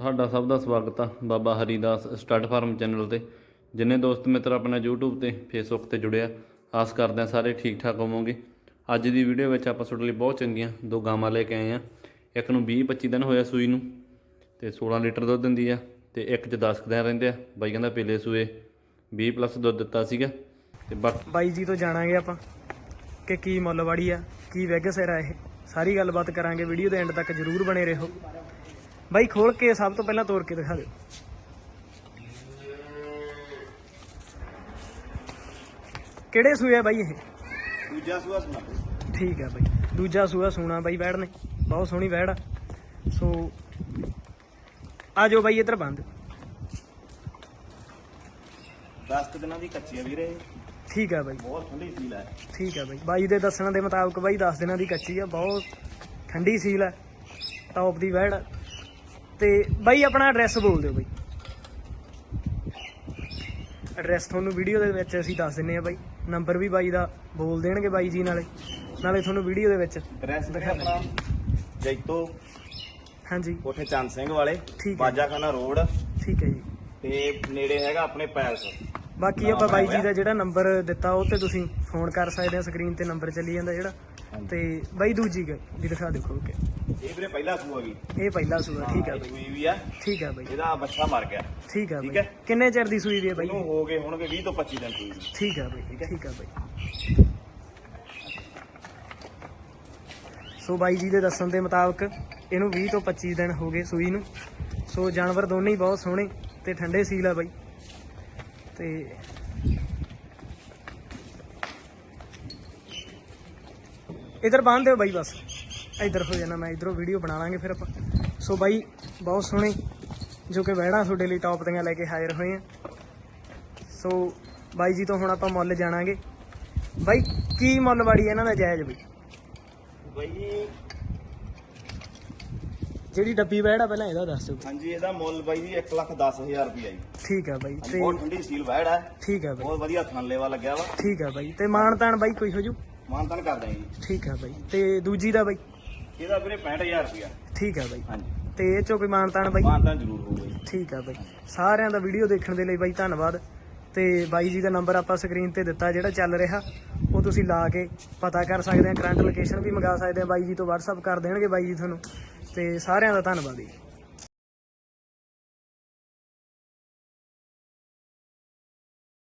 ਤੁਹਾਡਾ ਸਭ ਦਾ ਸਵਾਗਤ ਆ Baba Haridas stud farm channel ਤੇ। ਜਿੰਨੇ ਦੋਸਤ ਮਿੱਤਰ ਆਪਣਾ YouTube ਤੇ, Facebook ਤੇ ਜੁੜਿਆ ਆਸ ਕਰਦੇ ਆ ਸਾਰੇ ਠੀਕ ਠਾਕ ਹੋਵੋਗੇ। ਅੱਜ ਦੀ ਵੀਡੀਓ ਵਿੱਚ ਆਪਾਂ ਤੁਹਾਡੇ ਲਈ ਬਹੁਤ ਚੰਗੀਆਂ ਦੋ ਗਾਵਾਂ ਲੈ ਕੇ ਆਏ ਆ। ਇੱਕ ਨੂੰ 20 25 ਦਿਨ ਹੋਇਆ ਸੂਈ ਨੂੰ ਤੇ 16 ਲੀਟਰ ਦੁੱਧ ਦਿੰਦੀ ਆ ਤੇ ਇੱਕ ਚ 10 ਕੁ ਦਿਨ ਰਹਿੰਦੇ ਆ। ਬਾਈ ਕਹਿੰਦਾ ਪੀਲੇ ਸੂਏ 20 ਪਲੱਸ ਦੁੱਧ ਦਿੱਤਾ ਸੀਗਾ ਤੇ ਬਾਕੀ ਬਾਈ ਜੀ ਤੋਂ ਜਾਣਾਂਗੇ ਆਪਾਂ ਕਿ ਕੀ ਮੁੱਲ ਵਾੜੀ ਆ, ਕੀ ਵੈਗ ਸਿਰ ਆ ਇਹ। ਸਾਰੀ ਗੱਲਬਾਤ ਕਰਾਂਗੇ ਵੀਡੀਓ ਦੇ ਐਂਡ ਤੱਕ ਜਰੂਰ ਬਣੇ ਰਹੋ। ਬਾਈ ਖੋਲ ਕੇ ਸਭ ਤੋਂ ਪਹਿਲਾਂ ਤੋੜ ਕੇ ਦਿਖਾ ਦਿਓ। ਕਿਹੜੇ ਸੂਏ ਆ ਬਾਈ ਇਹ? ਦੂਜਾ ਸੂਆ ਸੁਣਾ ਠੀਕ ਆ ਬਾਈ। ਦੂਜਾ ਸੂਆ ਸੂਣਾ ਬਾਈ ਵੈੜ ਨੇ। ਬਹੁਤ ਸੋਹਣੀ ਵੈੜ ਆ। ਸੋ ਆ ਜਾਓ ਬਾਈ ਇੱਧਰ ਬੰਦ। 10 ਦਿਨਾਂ ਦੀ ਕੱਚੀ ਆ ਵੀਰੇ। ਠੀਕ ਆ ਬਾਈ। ਬਹੁਤ ਠੰਡੀ ਸੀਲ ਹੈ ਠੀਕ ਹੈ ਬਾਈ। ਬਾਈ ਦੇ ਦੱਸਣ ਦੇ ਮੁਤਾਬਕ ਬਾਈ 10 ਦਿਨਾਂ ਦੀ ਕੱਚੀ ਆ। ਬਹੁਤ ਠੰਡੀ ਸੀਲ ਹੈ ਟੌਪ ਦੀ ਆ। ਤੇ ਬਾਈ ਆਪਣਾ ਐਡਰੈਸ ਬੋਲ ਦਿਓ ਬਾਈ। ਐਡਰੈਸ ਤੁਹਾਨੂੰ ਵੀਡੀਓ ਦੇ ਵਿੱਚ ਅਸੀਂ ਦੱਸ ਦਿੰਨੇ ਆ ਬਾਈ। ਨੰਬਰ ਵੀ ਬਾਈ ਦਾ ਬੋਲ ਦੇਣਗੇ ਬਾਈ ਜੀ ਨਾਲੇ। ਨਾਲੇ ਤੁਹਾਨੂੰ ਵੀਡੀਓ ਦੇ ਵਿੱਚ ਡਰੈਸ ਦਿਖਾ ਆਪਣਾ ਜੈਤੋ ਹਾਂਜੀ। ਕੋਠੇ ਚੰਦ ਸਿੰਘ ਵਾਲੇ ਹੈ। ਬਾਜਾਖਾਨਾ ਰੋਡ। ਠੀਕ ਹੈ ਜੀ। ਤੇ ਨੇੜੇ ਹੈਗਾ ਆਪਣੇ ਪੈਲਸ। ਬਾਕੀ ਆਪਾਂ ਬਾਈ ਜੀ ਦਾ ਜਿਹੜਾ ਨੰਬਰ ਦਿੱਤਾ ਉਹ ਤੇ ਤੁਸੀਂ ਫੋਨ ਕਰ ਸਕਦੇ ਆ ਸਕਰੀਨ ਤੇ ਨੰਬਰ ਚੱਲੀ ਜਾਂਦਾ ਜਿਹੜਾ। ਤੇ ਬਾਈ ਦੂਜੀ ਗ- ਵੀ ਦਿਖਾ ਦਿਓ ਖੋਲ ਕੇ। ਇਹ ਵੀਰੇ ਪਹਿਲਾ ਸੂਆ ਗਈ ਇਹ ਪਹਿਲਾ ਸੂਆ ਠੀਕ ਹੈ ਬਾਈ। ਸੂਈ ਵੀ ਆ। ਠੀਕ ਹੈ ਬਾਈ। ਇਹਦਾ ਬੱਚਾ ਮਰ ਗਿਆ। ਠੀਕ ਹੈ ਠੀਕ ਬਾਈ। ਹੈ। ਕਿੰਨੇ ਚਿਰ ਦੀ ਸੂਈ ਦੀ ਹੈ ਬਾਈ? ਇਹਨੂੰ ਹੋ ਗਏ ਹੋਣਗੇ 20 ਤੋਂ 25 ਦਿਨ ਸੂਈ ਨੂੰ। ਠੀਕ ਹੈ ਬਾਈ ਠੀਕ ਹੈ? ਬਾਈ। ਸੋ ਬਾਈ ਜੀ ਦੇ ਦੱਸਣ ਦੇ ਮੁਤਾਬਕ ਇਹਨੂੰ 20 ਤੋਂ 25 ਦਿਨ ਹੋ ਗਏ ਸੂਈ ਨੂੰ। ਸੋ ਜਾਨਵਰ ਦੋਨੇ ਹੀ ਬਹੁਤ ਸੋਹਣੇ ਤੇ ਠੰਡੇ ਸੀਲ ਆ ਬਾਈ। ਤੇ ਇਧਰ ਬੰਨ ਦਿਓ ਬਾਈ ਬਸ। ਇਧਰ ਹੋ ਜਾਣਾ ਮੈਂ ਇਧਰੋਂ ਵੀਡੀਓ ਬਣਾ ਲਾਂਗੇ ਫਿਰ ਆਪਾਂ। ਸੋ ਬਾਈ ਬਹੁਤ ਸੋਹਣੇ ਜੋ ਕਿ ਵਹਿਣਾ ਤੁਹਾਡੇ ਲਈ ਟੌਪ ਦੀਆਂ ਲੈ ਕੇ ਹਾਜ਼ਰ ਹੋਏ ਆ। ਸੋ ਬਾਈ ਜੀ ਤੋਂ ਹੁਣ ਆਪਾਂ ਮੁੱਲ ਜਾਣਾਂਗੇ। ਬਾਈ ਕੀ ਮੁੱਲ ਵਾੜੀ ਇਹਨਾਂ ਦਾ ਜਾਇਜ਼ ਬਈ? ਬਈ ਜਿਹੜੀ ਡੱਬੀ ਆ ਪਹਿਲਾਂ ਇਹਦਾ ਦੱਸ ਦਿਓ। ਹਾਂਜੀ ਇਹਦਾ ਮੁੱਲ ਬਾਈ ਜੀ 1 ਲੱਖ 10000 ਰੁਪਇਆ ਜੀ। ਠੀਕ ਆ ਬਾਈ ਤੇ ਬਹੁਤ ਠੰਡੀ ਸੀਲ ਵੈੜ ਹੈ। ਠੀਕ ਆ ਬਾਈ। ਬਹੁਤ ਵਧੀਆ ਥਣ ਲੇਵਾ ਲੱਗਿਆ ਵਾ। ਠੀਕ ਆ ਬਾਈ ਤੇ ਮਾਨ ਤਾਨ ਬਾਈ ਕੋਈ ਹੋ ਜੂ? ਮਾਨਤਨ ਕਰਦੇ ਆਂ ਜੀ। ਠੀਕ ਆ ਬਾਈ ਤੇ ਦੂਜੀ ਦਾ ਬਾਈ? ਇਹਦਾ ਵੀਰੇ 65000 ਰੁਪਇਆ। ਠੀਕ ਆ ਬਾਈ। ਹਾਂਜੀ। ਤੇ ਇਹ ਚੋਂ ਕੋਈ ਮਾਨ ਤਾਨ ਬਾਈ? ਮਾਨਤਨ ਜ਼ਰੂਰ ਹੋਊਗਾ ਜੀ। ਠੀਕ ਆ ਬਾਈ। ਸਾਰਿਆਂ ਦਾ ਵੀਡੀਓ ਦੇਖਣ ਦੇ ਲਈ ਬਾਈ ਧੰਨਵਾਦ। ਤੇ ਬਾਈ ਜੀ ਦਾ ਨੰਬਰ ਆਪਾਂ ਸਕਰੀਨ ਤੇ ਦਿੱਤਾ ਜਿਹੜਾ ਚੱਲ ਰਿਹਾ। ਉਹ ਤੁਸੀਂ ਲਾ ਕੇ ਪਤਾ ਕਰ ਸਕਦੇ ਆ ਕਰੰਟ ਲੋਕੇਸ਼ਨ ਵੀ ਮੰਗਾ ਸਕਦੇ ਆ। ਬਾਈ ਜੀ ਤੋਂ WhatsApp ਕਰ ਦੇਣਗੇ ਬਾਈ ਜੀ ਤੁਹਾਨੂੰ। ਤੇ ਸਾਰਿਆਂ ਦਾ ਧੰਨਵਾਦ ਜੀ।